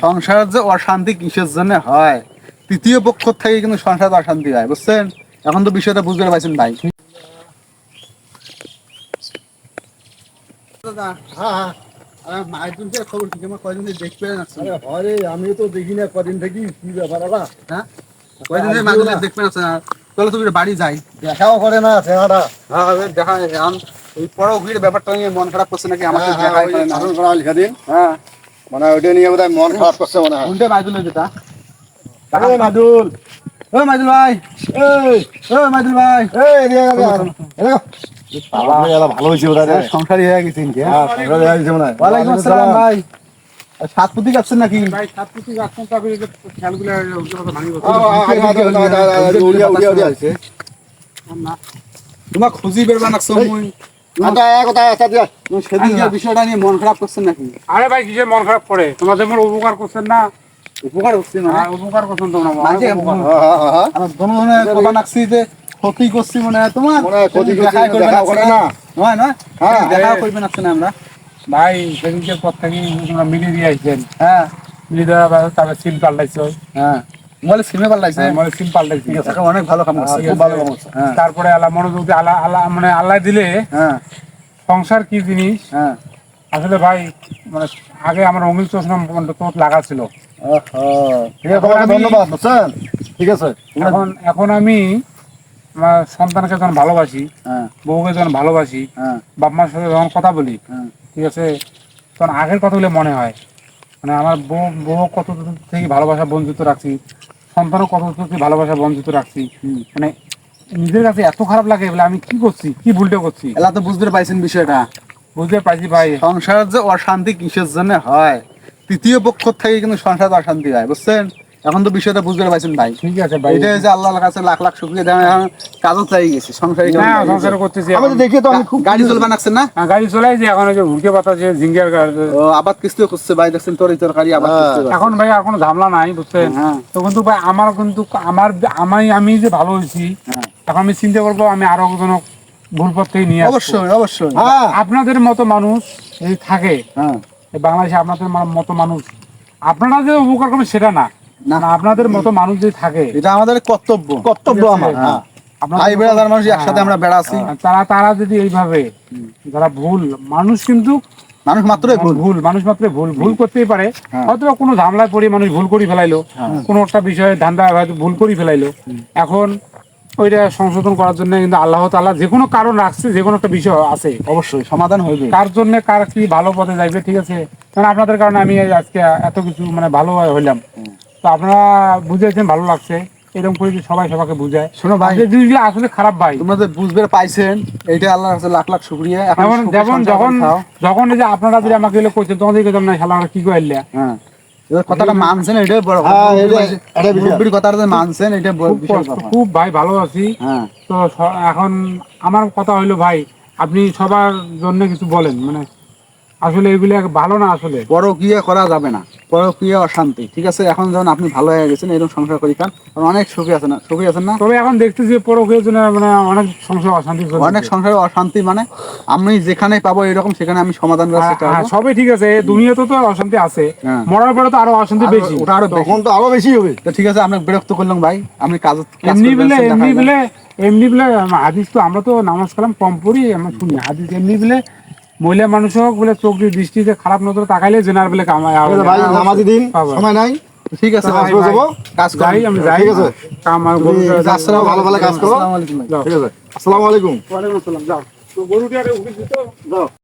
সংসারের যে অশান্তি কিসের জন্য হয় তৃতীয় পক্ষ থেকে কিন্তু সংসার অশান্তি হয় বুঝছেন এখন তো বিষয়টা বুঝতে পারছেন ভাই হ্যাঁ হ্যাঁ আমি তো দেখি না কদিন থেকে কি ব্যাপার হ্যাঁ চলো তুমি বাড়ি যাই দেখাও করে না চেহারা হ্যাঁ দেখা এই ব্যাপারটা নিয়ে মন খারাপ করছে নাকি আমাকে হ্যাঁ, দেখাই না হ্যাঁ মানে ওইটা নিয়ে বোধহয় মন খারাপ করছে মনে হয়। কোনটা মাইদুল যেটা আরে মাদুল ও মাইদুল। ভাই। ও মাইদুল ভাই। ভালো হয়েছে সংসারী হয়ে গেছেন কি হ্যাঁ, হয়েছে। ওয়ালাইকুম আসসালাম ভাই। সাত পুতি যাচ্ছেন নাকি? তো। তোমার খুঁজি বেরবা মুই আচ্ছা, বিষয়টা নিয়ে মন খারাপ করছেন নাকি? আরে ভাই কিসের মন খারাপ করে? তোমাদের মোর উপকার করছেন না? উপকার হচ্ছে না হ্যাঁ, উপকার করছেন তোমরা আমার মাঝে উপকার। হ্যাঁ, হ্যাঁ, দোনো কথা নাকছি যে ক্ষতি করছি মনে হয় তোমার। ক্ষতি করছি, দেখাই করবে দেখা নাকছি না। না। নয় নয়। হ্যাঁ, দেখা করবে না আমরা। ভাই সেদিনকে পর থেকে তোমরা মিলিয়ে দিয়ে আসছেন হ্যাঁ। মিলিয়ে দেওয়ার পর তারপরে সিম পাল্টাইছো। হ্যাঁ। মোবাইলে সিমে পাল্লাইছে মানে সিম পাল্টাইছি ঠিক আছে অনেক ভালো কাম করছে খুব ভালো কাম করছে। হ্যাঁ। তারপরে আল্লাহ মনোযোগ দিয়ে আল্লাহ আল্লাহ মানে আল্লাহ দিলে হ্যাঁ। সংসার কি জিনিস? হ্যাঁ। আসলে ভাই মানে আগে আমার অঙ্গিল চশমা তোর লাগা ছিল। ঠিক আছে, তোমাকে ধন্যবাদ, ঠিক আছে। এখন এখন আমি আমার সন্তানকে যখন ভালোবাসি হ্যাঁ। বউকে যখন ভালোবাসি হ্যাঁ। বাপ মার সাথে যখন কথা বলি হ্যাঁ। ঠিক আছে? তখন আগের কথাগুলো মনে হয়। মানে আমার বউ বউ কত থেকে ভালোবাসা বঞ্চিত রাখছি সন্তানও কত থেকে ভালোবাসা বঞ্চিত রাখছি মানে নিজের কাছে এত খারাপ লাগে বলে আমি কি করছি কি ভুলটা করছি? এলা তো বুঝতে পাইছেন বিষয়টা। বুঝতে পাইছি ভাই। সংসার যে অশান্তি কিসের জন্য হয়? তৃতীয় পক্ষ থেকে কিন্তু সংসার অশান্তি হয় বুঝছেন? এখন তো বিষয়টা বুঝতে পারছেন ভাই। ঠিক আছে ভাই। এটা যে আল্লাহর কাছে লাখ লাখ শুক্রিয়া দেওয়া এখন কাজও চাই গেছে সংসারী না সংসার করতেছি আমি তো দেখি তো আমি খুব গাড়ি চলবা নাকছেন না? হ্যাঁ, গাড়ি চলাই যে এখন যে হুড়কে বাতাসে ঝিঙ্গের গা- ও আবাদ কিস্তিও করছে ভাই দেখছেন তরি তরকারি আবাদ হ্যাঁ। এখন ভাই আর কোনো ঝামেলা নাই বুঝছেন? হ্যাঁ তো কিন্তু ভাই আমার কিন্তু আমার আমি আমি যে ভালো হয়েছি হ্যাঁ। এখন আমি চিন্তা করব আমি আরও কোনো ভুল পথ থেকে নিয়ে আসব। অবশ্যই অবশ্যই। হ্যাঁ আপনাদের মতো মানুষ যদি থাকে হ্যাঁ। বাংলাদেশে আপনাদের মতো মানুষ আপনারা যে উপকার করবেন সেটা না। না। আপনাদের মতো মানুষ যদি থাকে এটা আমাদের কর্তব্য। কর্তব্য আমার হ্যাঁ। ভাই বেড়াদার মানুষ একসাথে আমরা বেড়াচ্ছি। হ্যাঁ, তারা তারা যদি এইভাবে যারা ভুল মানুষ কিন্তু মানুষ মাত্রই ভুল। ভুল মানুষ ভুল ভুল করতেই পারে। হ্যাঁ। হয়তো কোনো ঝামেলায় পড়ে মানুষ ভুল করে ফেলাইলো কোনো একটা বিষয়ে ধান্দা হয়তো ভুল করে ফেলাইলো। এখন ওইটা সংশোধন করার জন্য কিন্তু আল্লাহ তাআলা যে কোনো কারণ রাখছে যে কোনো একটা বিষয় আছে। অবশ্যই সমাধান হইবে। কার জন্য কার কি ভালো পথে যাইবে ঠিক আছে? কারণ আপনাদের কারণে আমি আজকে এত কিছু মানে ভালো হইলাম। তো আপনারা বুঝেছেন ভালো লাগছে। এরকম করে যদি সবাই সবাইকে বুঝায়। শোনো ভাই। যে জিনিসগুলো আসলে খারাপ ভাই। তোমরা যে বুঝবে পাইছেন এইটা আল্লাহর কাছে লাখ লাখ শুকরিয়া। এখন যেমন যখন যখন এই যে আপনারা যদি আমাকে এগুলো করছেন তখন দেখে না শালা আমরা কি করলে হ্যাঁ। কথাটা মানছেন এটাই বড় এটা- বিষয়। কথাটা যে মানছেন এটা খুব ভাই ভালো আছি। হ্যাঁ। তো এখন আমার কথা হইল ভাই আপনি সবার জন্য কিছু বলেন মানে আসলে এগুলো ভালো না আসলে। পরক্রিয়া করা যাবে না। পরক্রিয়া অশান্তি ঠিক আছে? এখন যখন আপনি ভালো হয়ে গেছেন এরকম সংসার করি খান। কারণ অনেক সুখী আছেন না সুখী আছেন না? তবে এখন দেখতেছি পরকের জন্য মানে অনেক সংসার অশান্তি অনেক সংসারে অশান্তি মানে আমি যেখানে পাবো এরকম সেখানে আমি সমাধান করার হ্যাঁ, চেষ্টা হ্যাঁ, সবই ঠিক আছে। দুনিয়াতে তো অশান্তি আছে। হ্যাঁ। মরার পরে তো আরও অশান্তি বেশি। ওটা আরও বেশি। তখন তো আরও বেশি হবে। তো ঠিক আছে আপনাকে বিরক্ত করলাম ভাই। আপনি কাজ এমনি বলে এমনি। বলে এমনি বলে হাদিস তো আমরা তো নামাজ কালাম কম পড়ি আমরা শুনি। হাদিস এমনি বলে মহিলা মানুষ হোক বলে চোখ দিয়ে দৃষ্টিতে খারাপ নজরে তাকাইলে জেনার বলে ভাই নামাজি দিন সময় নাই। ঠিক আছে কাজ করে যাব? কাজ করি আমি যাই। ঠিক আছে। কাম আর গরু করো, ভালো ভালো কাজ করো। আসসালামু আলাইকুম। ঠিক আছে। আসসালামু আলাইকুম। ওয়ালাইকুম আসসালাম যাও। তো গরুটি আরে উঠে দিতে যাও।